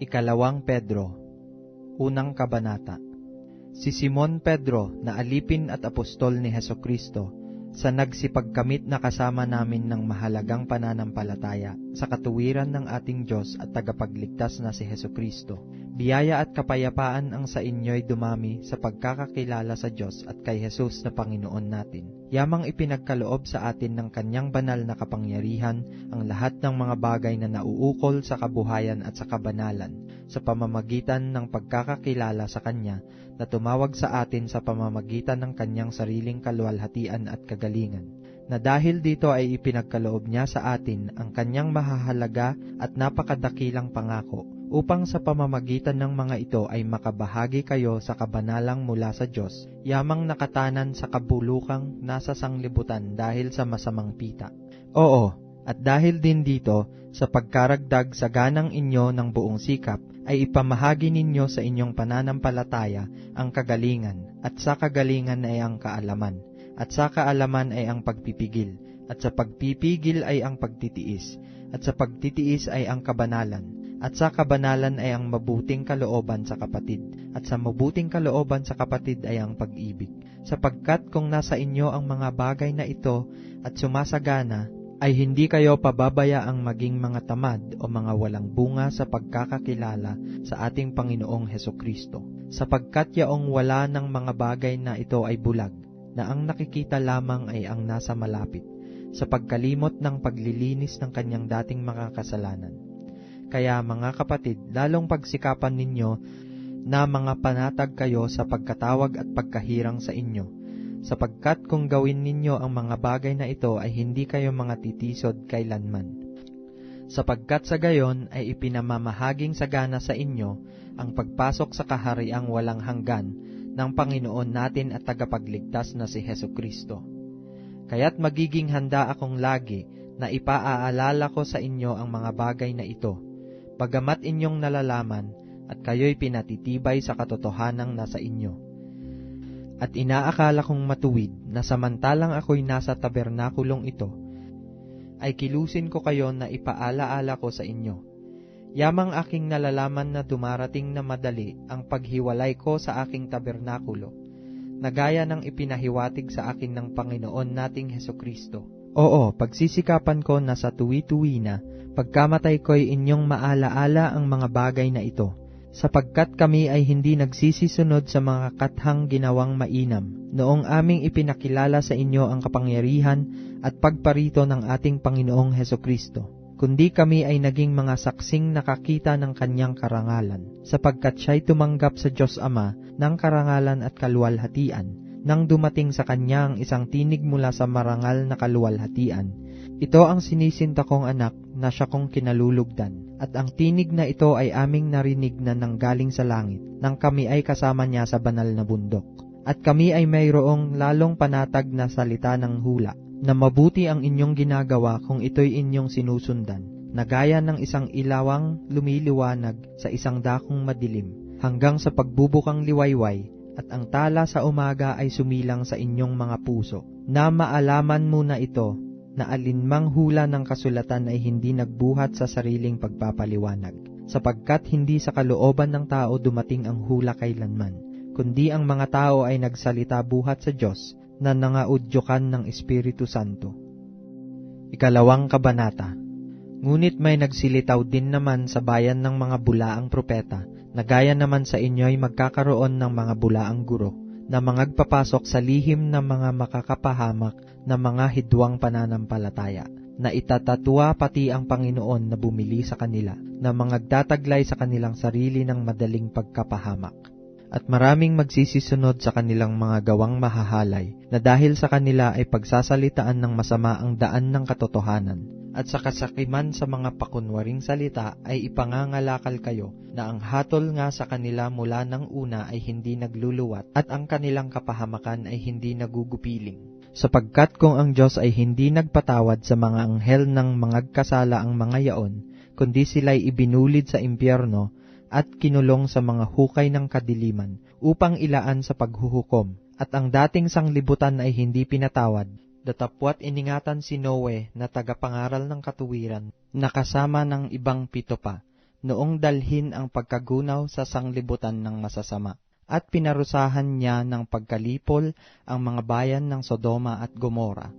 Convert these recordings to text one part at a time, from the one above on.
Ikalawang Pedro Unang Kabanata Si Simon Pedro na alipin at apostol ni Heso Kristo sa nagsipagkamit na kasama namin ng mahalagang pananampalataya sa katuwiran ng ating Diyos at tagapagligtas na si Heso Kristo. Biyaya at kapayapaan ang sa inyo'y dumami sa pagkakakilala sa Diyos at kay Jesus na Panginoon natin. Yamang ipinagkaloob sa atin ng kanyang banal na kapangyarihan ang lahat ng mga bagay na nauukol sa kabuhayan at sa kabanalan sa pamamagitan ng pagkakakilala sa Kanya na tumawag sa atin sa pamamagitan ng Kanyang sariling kaluwalhatian at kagalingan. Na dahil dito ay ipinagkaloob niya sa atin ang Kanyang mahahalaga at napakadakilang pangako upang sa pamamagitan ng mga ito ay makabahagi kayo sa kabanalang mula sa Diyos, yamang nakatanan sa kabulukang nasa sanglibutan dahil sa masamang pita. Oo, at dahil din dito, sa pagkaragdag sa ganang inyo ng buong sikap, ay ipamahagi ninyo sa inyong pananampalataya ang kagalingan, at sa kagalingan ay ang kaalaman, at sa kaalaman ay ang pagpipigil, at sa pagpipigil ay ang pagtitiis, at sa pagtitiis ay ang kabanalan, at sa kabanalan ay ang mabuting kalooban sa kapatid, at sa mabuting kalooban sa kapatid ay ang pag-ibig. Sapagkat kung nasa inyo ang mga bagay na ito at sumasagana, ay hindi kayo pababayaang maging mga tamad o mga walang bunga sa pagkakakilala sa ating Panginoong Heso Kristo. Sapagkat yaong wala ng mga bagay na ito ay bulag, na ang nakikita lamang ay ang nasa malapit, sa pagkalimot ng paglilinis ng kanyang dating mga kasalanan. Kaya mga kapatid, lalong pagsikapan ninyo na mga panatag kayo sa pagkatawag at pagkahirang sa inyo, sapagkat kung gawin ninyo ang mga bagay na ito ay hindi kayo mga titisod kailanman. Sapagkat sa gayon ay ipinamamahaging sagana sa inyo ang pagpasok sa kahariang walang hanggan ng Panginoon natin at tagapagligtas na si Heso Kristo. Kaya't magiging handa akong lagi na ipaaalala ko sa inyo ang mga bagay na ito, bagamat inyong nalalaman at kayo'y pinatitibay sa katotohanang nasa inyo. At inaakala kong matuwid na samantalang ako'y nasa tabernakulong ito, ay kilusin ko kayo na ipaalaala ko sa inyo. Yamang aking nalalaman na dumarating na madali ang paghiwalay ko sa aking tabernakulo, na gaya ng ipinahiwatig sa akin ng Panginoon nating Heso Kristo. Oo, pagsisikapan ko na sa tuwi-tuwi na, pagkamatay ko'y inyong maalaala ang mga bagay na ito, sapagkat kami ay hindi nagsisisunod sa mga kathang ginawang mainam, noong aming ipinakilala sa inyo ang kapangyarihan at pagparito ng ating Panginoong Heso Kristo, kundi kami ay naging mga saksing nakakita ng kanyang karangalan, sapagkat siya'y tumanggap sa Diyos Ama ng karangalan at kaluwalhatian, nang dumating sa kanya ang isang tinig mula sa marangal na kaluwalhatian. Ito ang sinisinta kong anak na siya kong kinalulugdan, at ang tinig na ito ay aming narinig na nanggaling sa langit, nang kami ay kasama niya sa banal na bundok. At kami ay mayroong lalong panatag na salita ng hula, na mabuti ang inyong ginagawa kung ito'y inyong sinusundan, na gaya ng isang ilawang lumiliwanag sa isang dakong madilim, hanggang sa pagbubukang liwayway, at ang tala sa umaga ay sumilang sa inyong mga puso, na maalaman mo na ito, na alinmang hula ng kasulatan ay hindi nagbuhat sa sariling pagpapaliwanag, sapagkat hindi sa kalooban ng tao dumating ang hula kailanman, kundi ang mga tao ay nagsalita buhat sa Diyos na nangaudyokan ng Espiritu Santo. Ikalawang Kabanata Ngunit may nagsilitaw din naman sa bayan ng mga bulaang propeta, na gaya naman sa inyo ay magkakaroon ng mga bulaang guro, na mangagpapasok sa lihim ng mga makakapahamak na mga hidwang pananampalataya, na itatatwa pati ang Panginoon na bumili sa kanila, na mangagtataglay sa kanilang sarili ng madaling pagkapahamak. At maraming magsisisunod sa kanilang mga gawang mahahalay, na dahil sa kanila ay pagsasalitaan ng masama ang daan ng katotohanan, at sa kasakiman sa mga pakunwaring salita ay ipangangalakal kayo na ang hatol nga sa kanila mula ng una ay hindi nagluluwat at ang kanilang kapahamakan ay hindi nagugupiling. Sapagkat kung ang Diyos ay hindi nagpatawad sa mga anghel ng mangagkasala ang mga yaon, kundi sila'y ibinulid sa impyerno at kinulong sa mga hukay ng kadiliman upang ilaan sa paghuhukom, at ang dating sanglibutan ay hindi pinatawad, datapwat iningatan si Noe na tagapangaral ng katuwiran, na kasama ng ibang pito pa, noong dalhin ang pagkagunaw sa sanglibutan ng masasama. At pinarusahan niya ng pagkalipol ang mga bayan ng Sodoma at Gomora,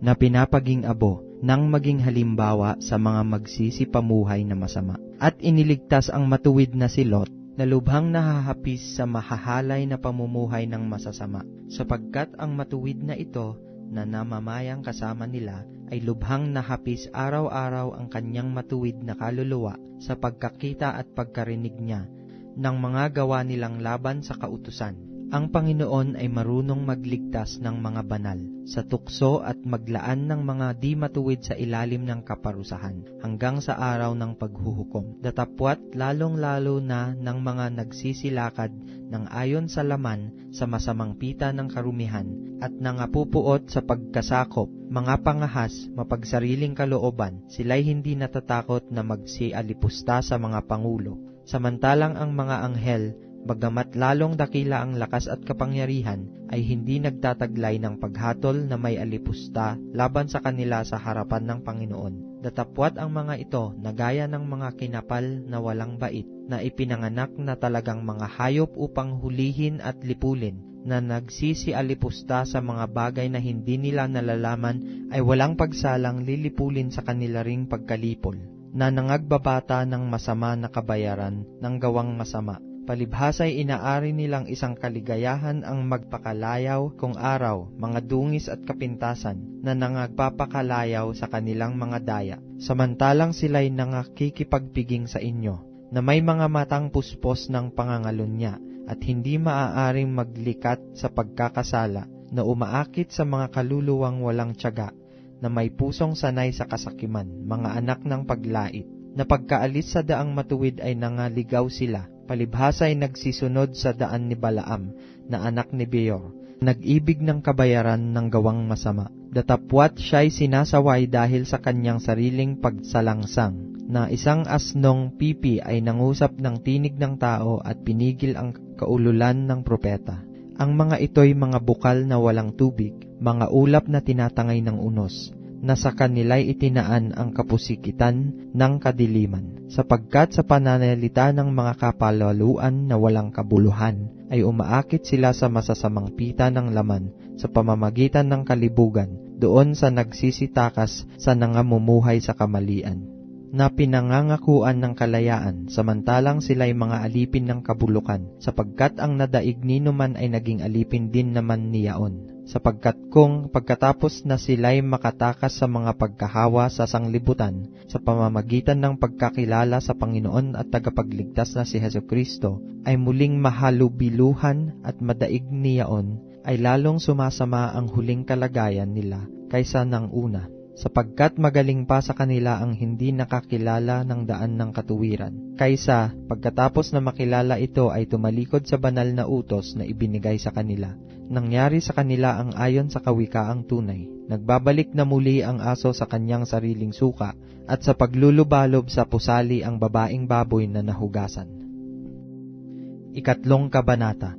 na pinapaging abo nang maging halimbawa sa mga magsisipamuhay na masama. At iniligtas ang matuwid na si Lot na lubhang nahahapis sa mahahalay na pamumuhay ng masasama, sapagkat ang matuwid na ito na namamayang kasama nila ay lubhang nahapis araw-araw ang kanyang matuwid na kaluluwa sa pagkakita at pagkarinig niya ng mga gawa nilang laban sa kautusan. Ang Panginoon ay marunong magligtas ng mga banal sa tukso at maglaan ng mga di matuwid sa ilalim ng kaparusahan hanggang sa araw ng paghuhukom. Datapwat lalong-lalo na ng mga nagsisilakad ng ayon sa laman sa masamang pita ng karumihan at nangapupuot sa pagkasakop, mga pangahas, mapagsariling kalooban, sila'y hindi natatakot na magsialipusta sa mga pangulo. Samantalang ang mga anghel Bagamat lalong dakila ang lakas at kapangyarihan, ay hindi nagtataglay ng paghatol na may alipusta laban sa kanila sa harapan ng Panginoon. Datapwat ang mga ito na gaya ng mga kinapal na walang bait, na ipinanganak na talagang mga hayop upang hulihin at lipulin, na nagsisialipusta sa mga bagay na hindi nila nalalaman ay walang pagsalang lilipulin sa kanila ring pagkalipol, na nangagbabata ng masama na kabayaran ng gawang masama Palibhasa'y inaari nilang isang kaligayahan ang magpakalayaw kung araw, mga dungis at kapintasan na nangagpapakalayaw sa kanilang mga daya. Samantalang sila'y nangakikipagpiging sa inyo, na may mga matang puspos ng pangangalunya at hindi maaaring maglikat sa pagkakasala na umaakit sa mga kaluluwang walang tiyaga na may pusong sanay sa kasakiman, mga anak ng paglait, na pagkaalis sa daang matuwid ay nangaligaw sila palibhasa ay nagsisunod sa daan ni Balaam na anak ni Beor, nag-ibig ng kabayaran ng gawang masama. Datapwat siya'y sinasaway dahil sa kanyang sariling pagsalangsang, na isang asnong pipi ay nangusap ng tinig ng tao at pinigil ang kaululan ng propeta. Ang mga ito'y mga bukal na walang tubig, mga ulap na tinatangay ng unos, na sa kanila'y itinaan ang kapusikitan ng kadiliman, sapagkat sa pananalita ng mga kapalaluan na walang kabuluhan, ay umaakit sila sa masasamang pita ng laman sa pamamagitan ng kalibugan, doon sa nagsisitakas sa nangamumuhay sa kamalian na pinangangakuan ng kalayaan, samantalang sila'y mga alipin ng kabulukan, sapagkat ang nadaig ni naman ay naging alipin din naman niyaon sapagkat kung pagkatapos na sila'y makatakas sa mga pagkahawa sa sanglibutan sa pamamagitan ng pagkakilala sa Panginoon at tagapagligtas na si Heso Kristo, ay muling mahalubiluhan at madaig niyaon, ay lalong sumasama ang huling kalagayan nila kaysa ng una sapagkat magaling pa sa kanila ang hindi nakakilala ng daan ng katuwiran, kaysa pagkatapos na makilala ito ay tumalikod sa banal na utos na ibinigay sa kanila. Nangyari sa kanila ang ayon sa kawikaang tunay. Nagbabalik na muli ang aso sa kanyang sariling suka, at sa paglulubalob sa pusali ang babaeng baboy na nahugasan. Ikatlong Kabanata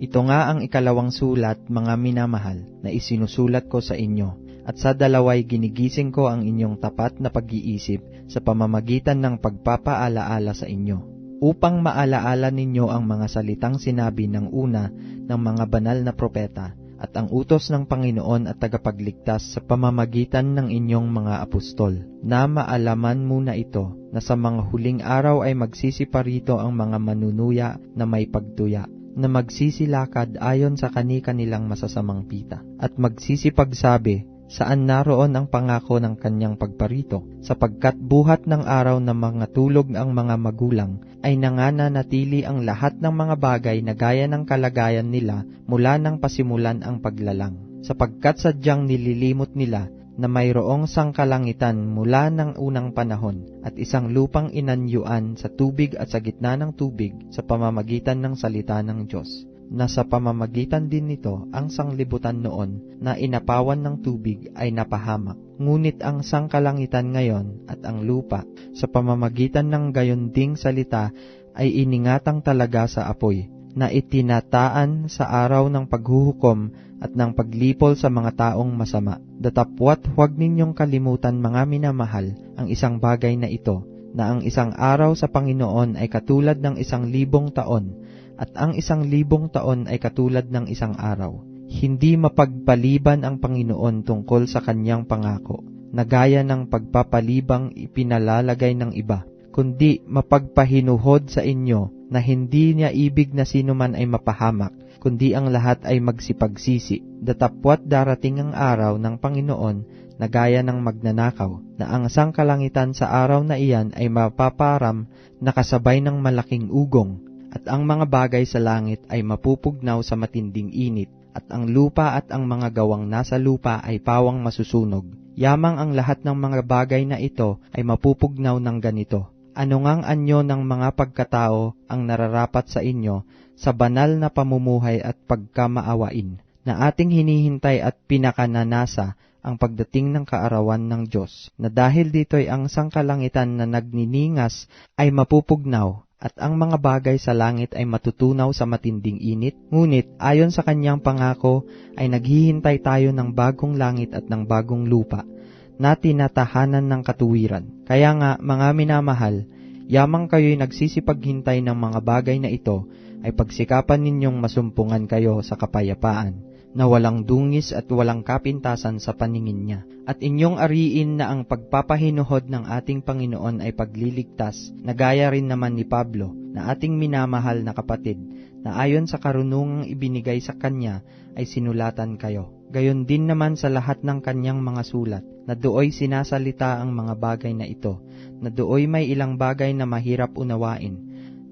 Ito nga ang ikalawang sulat, mga minamahal, na isinusulat ko sa inyo, at sa dalaway ginigising ko ang inyong tapat na pag-iisip sa pamamagitan ng pagpapaalaala sa inyo, upang maalaala ninyo ang mga salitang sinabi ng una ng mga banal na propeta at ang utos ng Panginoon at tagapagligtas sa pamamagitan ng inyong mga apostol, na maalaman muna ito na sa mga huling araw ay magsisiparito ang mga manunuya na may pagtuya na magsisilakad ayon sa kani-kanilang masasamang pita at magsisipagsabi saan naroon ang pangako ng kanyang pagparito, sapagkat buhat ng araw na mga tulog ang mga magulang, ay nangananatili ang lahat ng mga bagay na gaya ng kalagayan nila mula nang pasimulan ang paglalang. Sapagkat sadyang nililimot nila na mayroong sangkalangitan mula ng unang panahon at isang lupang inanyuan sa tubig at sa gitna ng tubig sa pamamagitan ng salita ng Diyos na sa pamamagitan din nito ang sanglibutan noon na inapawan ng tubig ay napahamak. Ngunit ang sangkalangitan ngayon at ang lupa sa pamamagitan ng gayon ding salita ay iningatang talaga sa apoy na itinataan sa araw ng paghuhukom at ng paglipol sa mga taong masama. Datapwat huwag ninyong kalimutan mga minamahal ang isang bagay na ito na ang isang araw sa Panginoon ay katulad ng isang libong taon at ang isang libong taon ay katulad ng isang araw. Hindi mapagpaliban ang Panginoon tungkol sa kanyang pangako, na gaya ng pagpapalibang ipinalalagay ng iba, kundi mapagpahinuhod sa inyo na hindi niya ibig na sino man ay mapahamak, kundi ang lahat ay magsipagsisi. Datapwat darating ang araw ng Panginoon na gaya ng magnanakaw, na ang sangkalangitan sa araw na iyan ay mapaparam na kasabay ng malaking ugong, at ang mga bagay sa langit ay mapupugnaw sa matinding init, at ang lupa at ang mga gawang nasa lupa ay pawang masusunog. Yamang ang lahat ng mga bagay na ito ay mapupugnaw ng ganito. Ano ngang anyo ng mga pagkatao ang nararapat sa inyo sa banal na pamumuhay at pagkamaawain, na ating hinihintay at pinakananasa ang pagdating ng kaarawan ng Diyos, na dahil dito'y ang sangkalangitan na nagniningas ay mapupugnaw, at ang mga bagay sa langit ay matutunaw sa matinding init, ngunit ayon sa kanyang pangako ay naghihintay tayo ng bagong langit at ng bagong lupa, na tinatahanan ng katuwiran. Kaya nga, mga minamahal, yamang kayo'y nagsisipaghintay ng mga bagay na ito, ay pagsikapan ninyong masumpungan kayo sa kapayapaan na walang dungis at walang kapintasan sa paningin niya. At inyong ariin na ang pagpapahinuhod ng ating Panginoon ay pagliligtas, na gaya rin naman ni Pablo, na ating minamahal na kapatid, na ayon sa karunungang ibinigay sa kanya ay sinulatan kayo. Gayon din naman sa lahat ng kanyang mga sulat, na dooy sinasalita ang mga bagay na ito, na dooy may ilang bagay na mahirap unawain,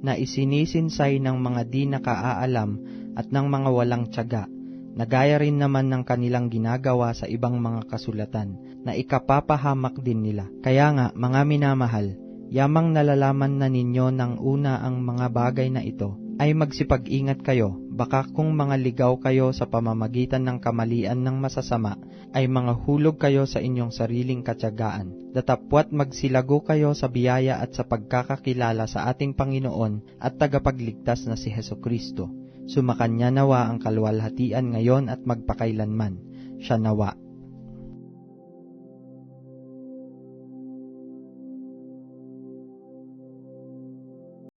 na isinisinsay ng mga di nakaalam at ng mga walang tiyaga, Nagaya rin naman ng kanilang ginagawa sa ibang mga kasulatan na ikapapahamak din nila. Kaya nga, mga minamahal, yamang nalalaman na ninyo ng una ang mga bagay na ito, ay magsipag-ingat kayo, baka kung mga ligaw kayo sa pamamagitan ng kamalian ng masasama, ay mga hulog kayo sa inyong sariling katyagaan. Datapwat magsilago kayo sa biyaya at sa pagkakakilala sa ating Panginoon at tagapagligtas na si Heso Kristo. Sumakanya nawa ang kalwalhatian ngayon at magpakailanman. Siya nawa.